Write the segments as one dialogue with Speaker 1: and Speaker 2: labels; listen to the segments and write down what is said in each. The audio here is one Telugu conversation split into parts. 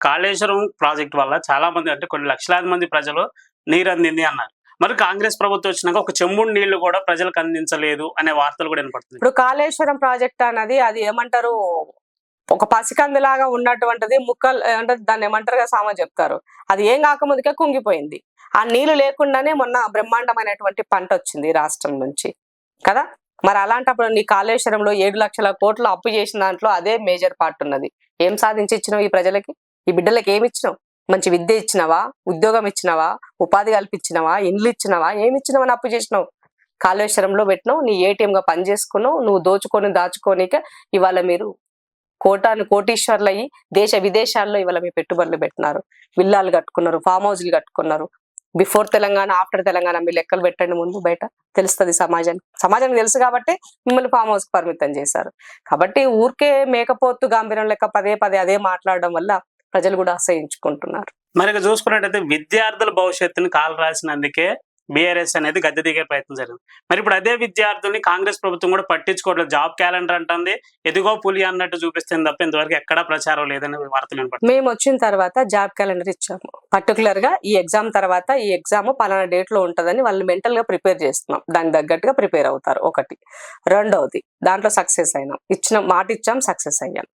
Speaker 1: కాళేశ్వరం ప్రాజెక్ట్ వల్ల చాలా మంది అంటే కొన్ని లక్షలాది మంది ప్రజలు నీరు అందింది అన్నారు. మరి కాంగ్రెస్ ప్రభుత్వం వచ్చినాక ఒక చెంబుడు నీళ్ళు కూడా ప్రజలకు అందించలేదు అనే వార్తలు కూడా వినపడుతుంది
Speaker 2: ఇప్పుడు కాళేశ్వరం ప్రాజెక్ట్ అన్నది అది ఏమంటారు? ఒక పసికందులాగా ఉన్నటువంటిది ముక్కలు అంటే దాన్ని ఏమంటారు సామ సామా చెప్తారు. అది ఏం కాకముందుకే కుంగిపోయింది. ఆ నీళ్ళు లేకుండానే మొన్న బ్రహ్మాండమైనటువంటి పంట వచ్చింది రాష్ట్రం నుంచి. కదా? మరి అలాంటప్పుడు నీ కాళేశ్వరంలో ఏడు లక్షల కోట్లు అప్పు చేసిన దాంట్లో అదే మేజర్ పార్ట్ ఉన్నది. ఏం సాధించి ఇచ్చినావు ఈ ప్రజలకి? ఈ బిడ్డలకు ఏమి ఇచ్చినావు? మంచి విద్య ఇచ్చినవా? ఉద్యోగం ఇచ్చినవా? ఉపాధి కల్పించినవా? ఇండ్లు ఇచ్చినవా? ఏమి ఇచ్చినావా? అప్పు చేసినావు. కాళేశ్వరంలో పెట్టినావు. నీ ఏటీఎంగా పని చేసుకున్నావు. నువ్వు దోచుకొని దాచుకోనిక ఇవాళ మీరు కోటాను కోటీశ్వర్లు అయ్యి దేశ విదేశాల్లో ఇవాళ మీ పెట్టుబడులు పెట్టినారు. విల్లాలు కట్టుకున్నారు ఫామ్ హౌస్లు కట్టుకున్నారు. బిఫోర్ తెలంగాణ ఆఫ్టర్ తెలంగాణ మీ లెక్కలు పెట్టండి ముందు బయట. తెలుస్తుంది సమాజానికి. సమాజానికి తెలుసు కాబట్టి మిమ్మల్ని ఫామ్ హౌస్ పరిమితం చేశారు. కాబట్టి ఊరికే మేకపోతు గాంభీర్యం లెక్క పదే పదే అదే మాట్లాడడం వల్ల ప్రజలు కూడా ఆశ్రయించుకుంటున్నారు.
Speaker 1: మరి చూసుకున్నట్టయితే విద్యార్థుల భవిష్యత్తుని కాలు రాసినందుకే బీఆర్ఎస్ అనేది గద్దె దిగే ప్రయత్నం జరిగింది. మరి ఇప్పుడు అదే విద్యార్థుల్ని కాంగ్రెస్ ప్రభుత్వం కూడా పట్టించుకోవట్లేదు. జాబ్ క్యాలెండర్ అంటుంది. ఎదుగో పులి అన్నట్టు చూపిస్తుంది తప్ప ఇంతవరకు ఎక్కడా ప్రచారం లేదని వార్తలు
Speaker 2: మేము వచ్చిన తర్వాత జాబ్ క్యాలెండర్ ఇచ్చాము. పర్టికులర్గా ఈ ఎగ్జామ్ తర్వాత ఈ ఎగ్జామ్ పలానా డేట్లో ఉంటదని వాళ్ళు మెంటల్గా ప్రిపేర్ చేస్తున్నాం. దానికి తగ్గట్టుగా ప్రిపేర్ అవుతారు ఒకటి. రెండవది దాంట్లో సక్సెస్ అయినాం. ఇచ్చిన మాట ఇచ్చాం సక్సెస్ అయ్యాం.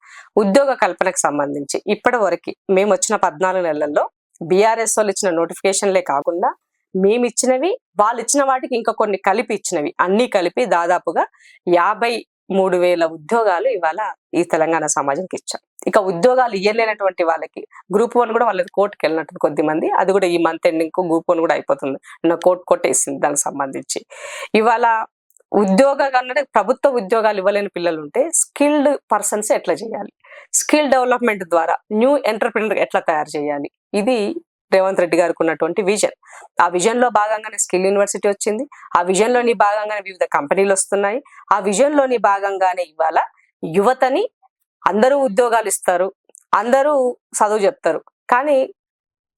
Speaker 2: ఉద్యోగ కల్పనకు సంబంధించి ఇప్పటి వరకు మేము వచ్చిన పద్నాలుగు నెలల్లో బీఆర్ఎస్ వాళ్ళు ఇచ్చిన నోటిఫికేషన్లే కాకుండా మేము ఇచ్చినవి వాళ్ళు ఇచ్చిన వాటికి ఇంకా కొన్ని కలిపి ఇచ్చినవి అన్ని కలిపి దాదాపుగా యాభై మూడు వేల ఉద్యోగాలు ఇవాళ ఈ తెలంగాణ సమాజానికి ఇచ్చాం ఇక ఉద్యోగాలు ఇయ్యలేనటువంటి వాళ్ళకి గ్రూప్ వన్ కూడా వాళ్ళది కోర్టుకి వెళ్ళినట్టు కొద్ది మంది అది కూడా ఈ మంత్ ఎండింగ్ గ్రూప్ వన్ కూడా అయిపోతుంది. నా కోర్టు కొట్టేసింది దానికి సంబంధించి. ఇవాళ ఉద్యోగ ప్రభుత్వ ఉద్యోగాలు ఇవ్వలేని పిల్లలు ఉంటే స్కిల్డ్ పర్సన్స్ ఎట్లా చేయాలి? స్కిల్ డెవలప్మెంట్ ద్వారా న్యూ ఎంటర్ప్రినర్ ఎట్లా తయారు చేయాలి? ఇది రేవంత్ రెడ్డి గారికి ఉన్నటువంటి విజన్ ఆ విజన్లో భాగంగానే స్కిల్ యూనివర్సిటీ వచ్చింది. ఆ విజన్లోని భాగంగానే వివిధ కంపెనీలు వస్తున్నాయి. ఆ విజన్లోని భాగంగానే ఇవాళ యువతని అందరూ ఉద్యోగాలు ఇస్తారు. అందరూ చదువు చెప్తారు. కానీ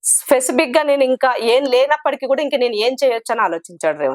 Speaker 2: స్పెసిఫిక్గా నేను ఇంకా ఏం లేనప్పటికీ కూడా ఇంకా నేను ఏం చేయొచ్చు అని ఆలోచించాడు రేవంత్